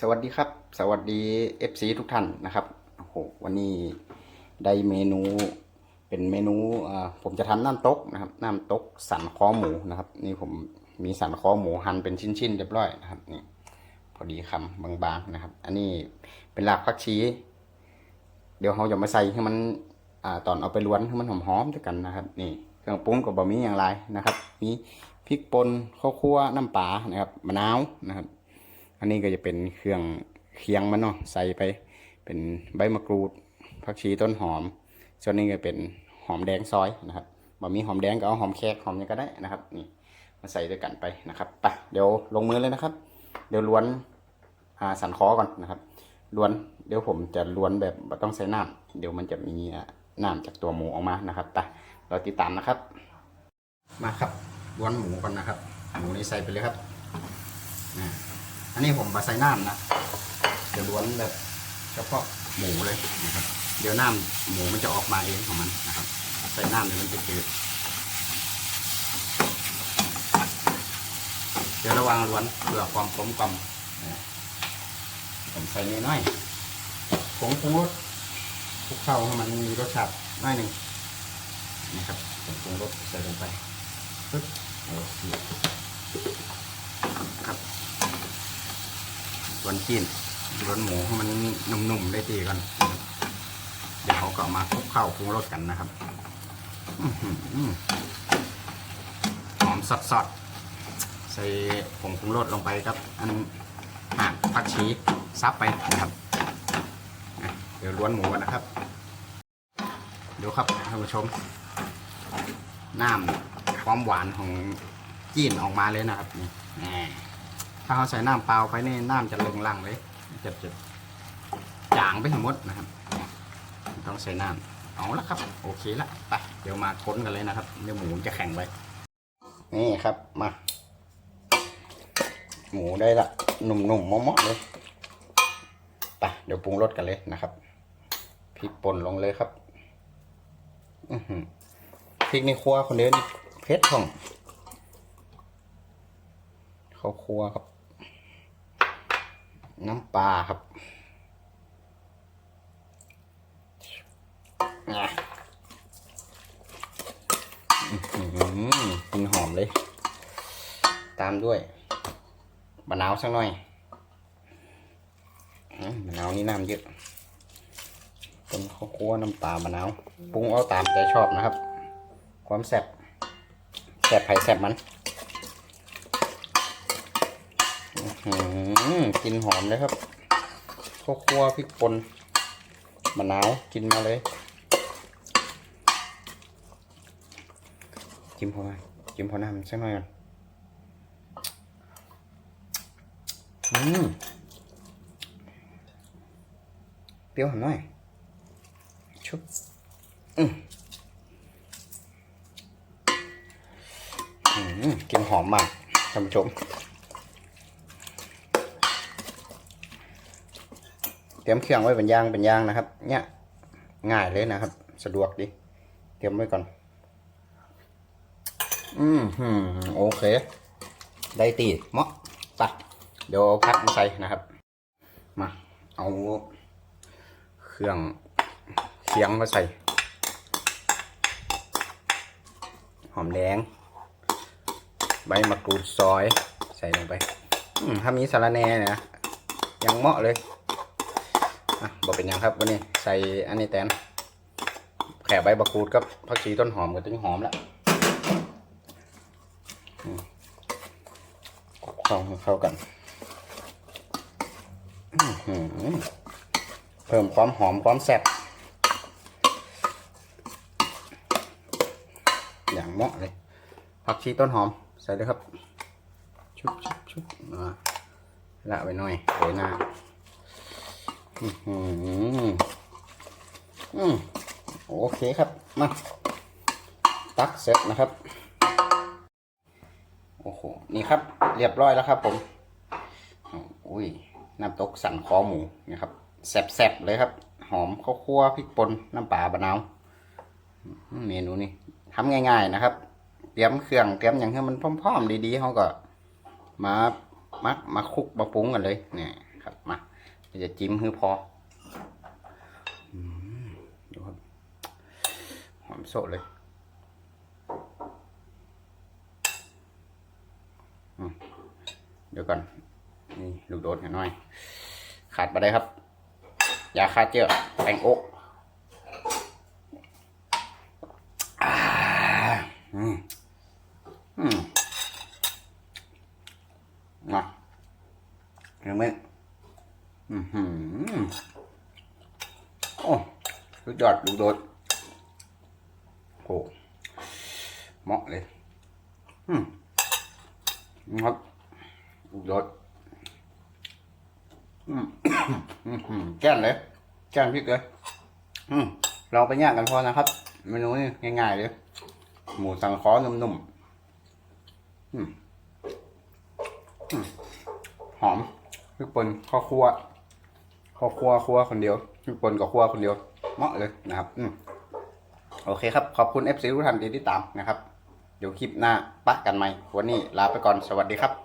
สวัสดีครับ สวัสดี FC ทุกท่านนะครับโอ้โหวันนี้ได้เมนูเป็นเมนูผมจะทำน้ำตกนะครับน้ำตกสันคอหมูนะครับ นี่ผมมีสันคอหมูหั่นเป็นชิ้นๆเรียบร้อยนะครับนี่พอดีคำบางๆนะครับ อันนี้เป็นรากผักชีเดี๋ยวเราจะมาใส่ให้มันอตอนเอาไปล้วนให้มันหอมๆด้วยกันนะครับ นี่เครื่องปรุงกับบะหมี่อย่างไรนะครับ มีพริกป่นข้าวคั่วน้ำปลานะครับมะนาวนะครับ อันนี้ก็จะเป็นเครื่องเคียงมันเนาะใส่ไป เป็นใบมะกรูดผักชีต้นหอม ส่วนนี้ก็เป็นหอมแดงซอยนะครับบะมีหอมแดงก็เอาหอมแขกหอมยังก็ได้นะครับนี่มาใส่ด้วยกันไปนะครับไปเดี๋ยวลงมือเลยนะครับ เดี๋ยวล้วนสันคอก่อนนะครับล้วนเดี๋ยวผมจะล้วนแบบต้องใส่น้ำเดี๋ยวมันจะมีน้ำจากตัวหมูออกมานะครับไปเราติดตามนะครับ มาครับล้วนหมูก่อนนะครับ หมูนี่ใส่ไปเลยครับอ่ อันนี้ผมมาใส่น้ำนะเดี๋ยวล้วนแบบเฉพาะหมูเลยนะครับ เดี๋ยวน้ำหมูมันจะออกมาเองของมันนะครับ ใส่น้ำเดี๋ยวมันจะจืดเดี๋ยวระวังล้วนเพื่อความกลมกล่อมผมใส่น้อยๆผงปรุงรสคลุกเข้าให้มันมีรสชาติน้อยหนึ่งนะครับผงปรุงรสใส่ลงไปปึ๊บโอเคครับ ส่วนจีนส่วนหมูให้มันนุ่มๆได้ดีก่อนเดี๋ยวเขาก็มาคลุกเข้าปรุงรสกันนะครับหอมสดๆใส่ผงปรุงรสลงไปครับ อันห่างผักชีซับไปนะครับ เดี๋ยวล้วนหมูกันนะครับ เดี๋ยวครับท่านผู้ชมน้ำความหวานของจีนออกมาเลยนะครับนี่ ถ้าเราใส่น้ำเปล่าไปนี่น้ำจะเลึงลังเลยจะจะจางไปทั้งหมดนะครับ ต้องใส่น้ำเอาละครับ โอเคละไปเดี๋ยวมาค้นกันเลยนะครับเดี๋ยวหมูจะแข็งไปนี่ครับมา หมูได้ละหนุ่มๆมาะๆเลยไปเดี๋ยวปรุงรสกันเลยนะครับพริกป่นลงเลยครับอือหือพริกในครัวคนเดียวนี่เผ็ดของเขาวคั่วครับ น้ำปลาครับอืมกลินหอมเลย ตามด้วยมะนาวสักหน่อยมมะนาวนี่น้ำเยอะต้นข้าวคั่วน้ำปลามะนาวปรุงเอาตามใจชอบนะครับ ความแซ่บแซ่บไผ่แซ่บมัน อืม กินหอมเลยครับข้าวคั่วพริกป่นมะนาวกินมาเลยจิ้มพอจิ้มพอน้ำสักหน่อยก่อนอืมเปรี้ยวหอมน่อยชุบอืมกินหอมมากท่านผู้ชม เตรียมเครื่องไว้เป็นยางเป็นยางนะครับ เนี่ยง่ายเลยนะครับ สะดวกดี เตรียมไว้ก่อน อืมหืมโอเค ได้ตีเหมาะตัดเดี๋ยวพักมาใส่นะครับ มาเอาเครื่องเคียงมาใส่ หอมแดงใบมะกรูดซอย ใส่ลงไป อืมถ้ามีสาระแหน่เนยนะยังเหมาะเลย อะบอกเป็นยังครับวันนี้ใส่อันนี้แตนแขกใบบักกูดกับผักชีต้นหอมกับต้นหอมแล้วเข้าเข้ากันเพิ่มความหอมความแซ่บอย่างเหมาะเลยผักชีต้นหอมใส่เลยครับ ชุบชุบชุบอ่าละไว้หน่อยโรยหน้า อืมอืมโอเคครับ มา ตักเสร็จนะครับ โอ้โห นี่ครับ เรียบร้อยแล้วครับผม อุ้ย น้ำตกสันคอหมูนี่ครับ แซ่บๆ เลยครับ หอมข้าวคั่วพริกป่นน้ำปลาบะนาว เมนูนี้ทำง่ายๆนะครับ เตรียมเครื่องเตรียมอย่างให้มันพร้อมๆ ดีๆเขาก็ มามักมาคลุกมาปรุงกันเลย เนี่ย จะจิ้มคือพอดูครับหอมโซเลยเดี๋ยวก่อนนี่ลูกโดดหน่อย ขาดไปได้ครับยาฆ่าเจือแป้งโอ๊กอืมอืมมาเห็นไหม อือหือโอ้สุดยอดลูกโดดโอ้เหมาะเลย อืมครับลูกโดดอืมอืมอืมแก้นเลย แก้นพริกเลย อืมเราไปย่างกันพอนะครับ เมนูนี้ง่ายๆเลย หมูสังเคอนุ่มๆอืมหอมพริกป่นข้าวคั่ว ข้าวคั่วคั่วคนเดียวพริกป่นกับคั่วคนเดียวเหมาะเลยนะครับ อืมโอเคครับ ขอบคุณเอฟซีทุกท่านที่ติดตามนะครับ เดี๋ยวคลิปหน้าปะกันใหม่ วันนี้ลาไปก่อน สวัสดีครับ